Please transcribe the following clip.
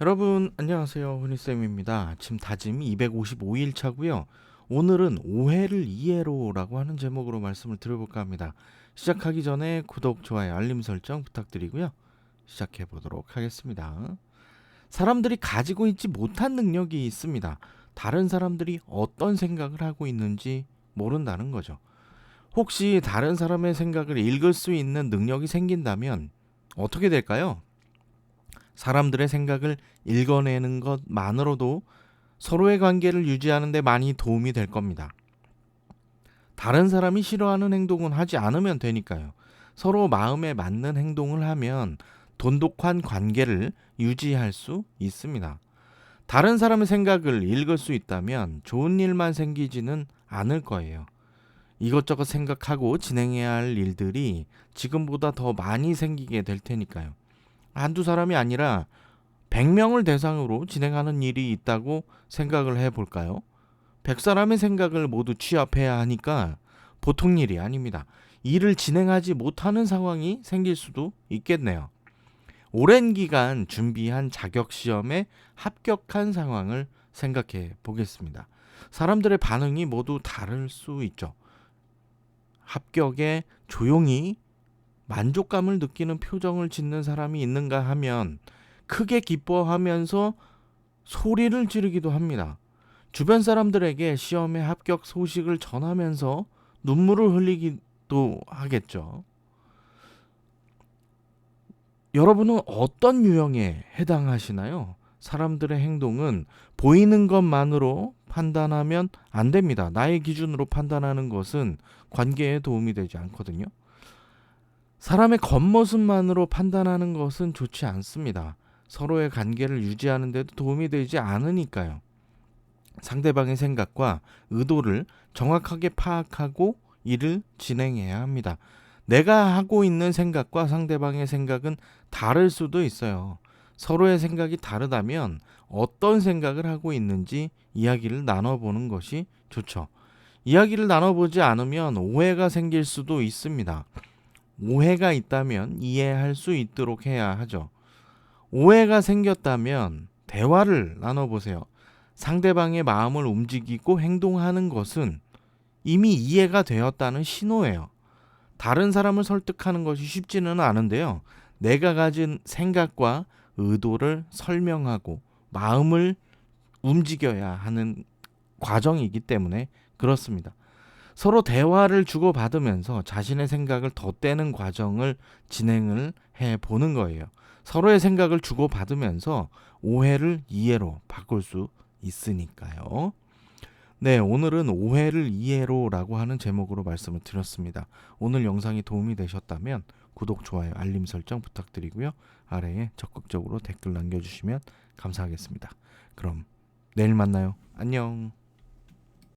여러분 안녕하세요 훈이쌤입니다. 아침 다짐 255일 차고요. 오늘은 오해를 이해로 라고 하는 제목으로 말씀을 드려볼까 합니다. 시작하기 전에 구독, 좋아요, 알림 설정 부탁드리고요. 시작해 보도록 하겠습니다. 사람들이 가지고 있지 못한 능력이 있습니다. 다른 사람들이 어떤 생각을 하고 있는지 모른다는 거죠. 혹시 다른 사람의 생각을 읽을 수 있는 능력이 생긴다면 어떻게 될까요? 사람들의 생각을 읽어내는 것만으로도 서로의 관계를 유지하는 데 많이 도움이 될 겁니다. 다른 사람이 싫어하는 행동은 하지 않으면 되니까요. 서로 마음에 맞는 행동을 하면 돈독한 관계를 유지할 수 있습니다. 다른 사람의 생각을 읽을 수 있다면 좋은 일만 생기지는 않을 거예요. 이것저것 생각하고 진행해야 할 일들이 지금보다 더 많이 생기게 될 테니까요. 한두 사람이 아니라 100명을 대상으로 진행하는 일이 있다고 생각을 해 볼까요? 100사람의 생각을 모두 취합해야 하니까 보통 일이 아닙니다. 일을 진행하지 못하는 상황이 생길 수도 있겠네요. 오랜 기간 준비한 자격 시험에 합격한 상황을 생각해 보겠습니다. 사람들의 반응이 모두 다를 수 있죠. 합격에 조용히 만족감을 느끼는 표정을 짓는 사람이 있는가 하면 크게 기뻐하면서 소리를 지르기도 합니다. 주변 사람들에게 시험에 합격 소식을 전하면서 눈물을 흘리기도 하겠죠. 여러분은 어떤 유형에 해당하시나요? 사람들의 행동은 보이는 것만으로 판단하면 안 됩니다. 나의 기준으로 판단하는 것은 관계에 도움이 되지 않거든요. 사람의 겉모습만으로 판단하는 것은 좋지 않습니다. 서로의 관계를 유지하는 데도 도움이 되지 않으니까요. 상대방의 생각과 의도를 정확하게 파악하고 일을 진행해야 합니다. 내가 하고 있는 생각과 상대방의 생각은 다를 수도 있어요. 서로의 생각이 다르다면 어떤 생각을 하고 있는지 이야기를 나눠보는 것이 좋죠. 이야기를 나눠보지 않으면 오해가 생길 수도 있습니다. 오해가 있다면 이해할 수 있도록 해야 하죠. 오해가 생겼다면 대화를 나눠보세요. 상대방의 마음을 움직이고 행동하는 것은 이미 이해가 되었다는 신호예요. 다른 사람을 설득하는 것이 쉽지는 않은데요. 내가 가진 생각과 의도를 설명하고 마음을 움직여야 하는 과정이기 때문에 그렇습니다. 서로 대화를 주고받으면서 자신의 생각을 덧대는 과정을 진행을 해 보는 거예요. 서로의 생각을 주고받으면서 오해를 이해로 바꿀 수 있으니까요. 네, 오늘은 오해를 이해로라고 하는 제목으로 말씀을 드렸습니다. 오늘 영상이 도움이 되셨다면 구독, 좋아요, 알림 설정 부탁드리고요. 아래에 적극적으로 댓글 남겨주시면 감사하겠습니다. 그럼 내일 만나요. 안녕.